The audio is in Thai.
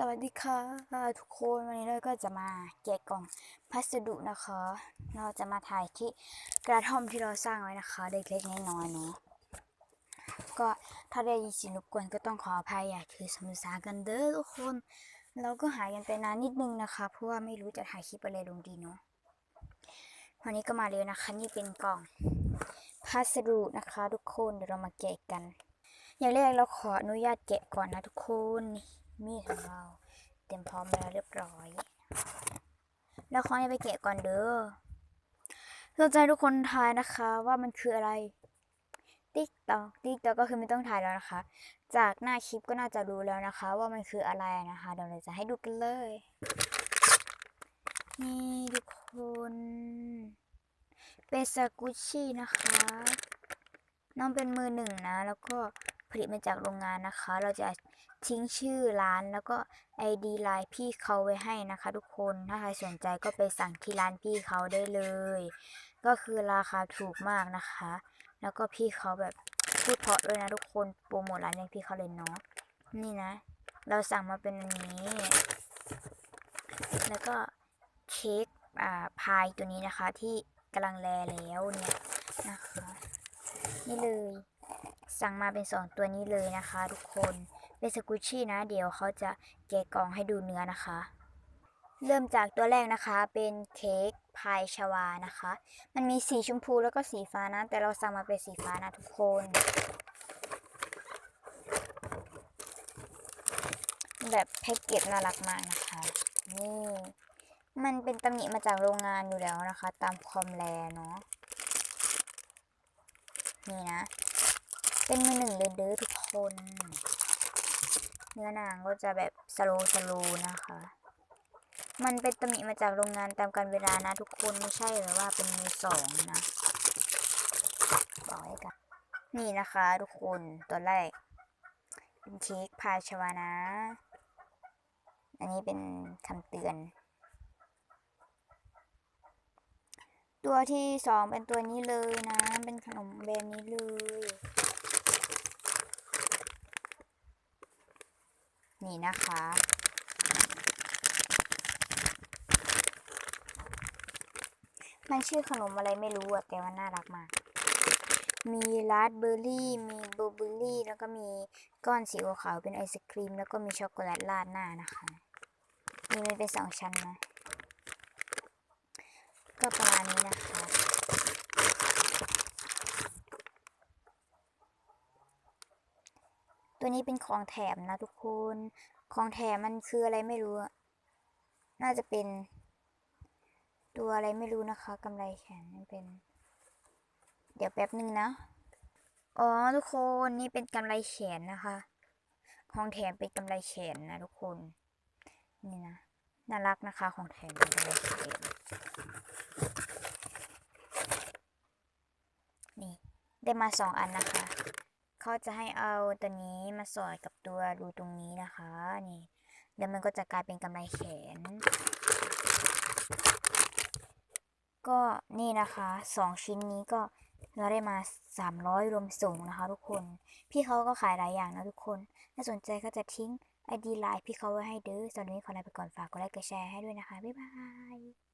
สวัสดีค่ะทุกคนวันนี้เราก็จะมาแกะกล่องพัสดุนะคะ เราจะมาถ่ายที่กระท่อมที่เราสร้างไว้นะคะเล็กๆน้อยๆเนาะก็ถ้าได้ยินเสียงรบกวนก็ต้องขออภัยอย่าถือสมุสากันเด้อทุกคน เราก็หายกันไปนานนิดนึงนะคะ เพราะว่าไม่รู้จะถ่ายคลิปอะไรลงดีเนาะวันนี้ก็มาเร็วนะคะ นี่เป็นกล่องพัสดุนะคะ ทุกคนเดี๋ยวเรามาแกะกัน อย่างแรกเราขออนุญาตแกะก่อนนะทุกคนนี่ มีดของเราเตรียมพร้อมแล้วเรียบร้อย แล้วขอให้ไปแกะก่อนเด้อสนใจทุกคนทายนะคะว่ามันคืออะไร ติ๊กตอกติ๊กตอกก็คือไม่ต้องถ่ายแล้วนะคะ จากหน้าคลิปก็น่าจะรู้แล้วนะคะ ว่ามันคืออะไรนะคะ เดี๋ยวเราจะให้ดูกันเลย นี่ทุกคน เป็นสกุชชี่นะคะ น้องเป็นมือหนึ่งนะ แล้วก็ ผลิตมาจากโรงงานนะคะ เราจะทิ้งชื่อร้านแล้วก็ ID ไลน์พี่เขาไว้ให้นะคะ ทุกคนถ้าใครสนใจก็ไปสั่งที่ร้านพี่เขาได้เลย ก็คือราคาถูกมากนะคะ แล้วก็พี่เขาแบบพูดเพราะด้วยนะทุกคนโปรโมทร้านอย่างพี่เขาเลยเนาะนี่นะ เราสั่งมาเป็นอันนี้ แล้วก็เค้กอ่าพายตัวนี้นะคะที่กำลังแลแล้วเนี่ยนะคะ นี่เลย สั่งมาเป็นสองตัวนี้เลยนะคะ ทุกคนเป็นสกุชชี่นะ เดี๋ยวเขาจะแกะกล่องให้ดูเนื้อนะคะ เริ่มจากตัวแรกนะคะเป็นเค้กพายชวานะคะ มันมีสีชมพูแล้วก็สีฟ้านะ แต่เราสั่งมาเป็นสีฟ้านะทุกคนแบบแพ็กเกจน่ารักมากนะคะ นี่ มันเป็นตำหนิมาจากโรงงานอยู่แล้วนะคะ ตามคอมแลเนาะนี่นะ เป็นมือหนึ่งเลยเด้อทุกคน เนื้อนางก็จะแบบสโลสโลนะคะ มันเป็นตำหนิมาจากโรงงานตามการเวลานะทุกคนไม่ใช่แบบว่าเป็นมือสองนะบอกให้กัน นี่นะคะทุกคนตัวแรกเป็นเค้กพายชวานะ อันนี้เป็นคำเตือน ตัวที่สองเป็นตัวนี้เลยนะ เป็นขนมแบบนี้เลย นะคะ มันชื่อขนมอะไรไม่รู้อะแต่ว่าน่ารักมาก มีราสเบอร์รี่ มีบลูเบอร์รี่ แล้วก็มีก้อนสีขาวเป็นไอศครีม แล้วก็มีช็อกโกแลตราดหน้านะคะ มีมันเป็นสองชั้นนะ ก็ประมาณนี้นะคะ ตัวนี้เป็นของแถมนะทุกคน ของแถมมันคืออะไรไม่รู้ น่าจะเป็น ตัวอะไรไม่รู้นะคะกำไรแขนมันเป็น เดี๋ยวแป๊บหนึ่งนะ อ๋อทุกคนนี่เป็นกำไรแขนนะคะ ของแถมเป็นกำไรแขนนะทุกคน นี่นะ น่ารักนะคะของแถมเป็นกำไรแขนนี่ได้มาสองอันนะคะ เขาจะให้เอาตัวนี้มาสอดกับตัวรูตรงนี้นะคะ นี่แล้วมันก็จะกลายเป็นกำไรแขน ก็นี่นะคะสองชิ้นนี้ก็เราได้มาสามร้อยรวมส่งนะคะ ทุกคน พี่เขาก็ขายหลายอย่างนะทุกคน ถ้าสนใจก็จะทิ้งไอดีไลน์พี่เขาไว้ให้เด้อสำหรับวันนี้ขอลาไปก่อนฝากกดไลค์กดแชร์ให้ด้วยนะคะ บ๊ายบาย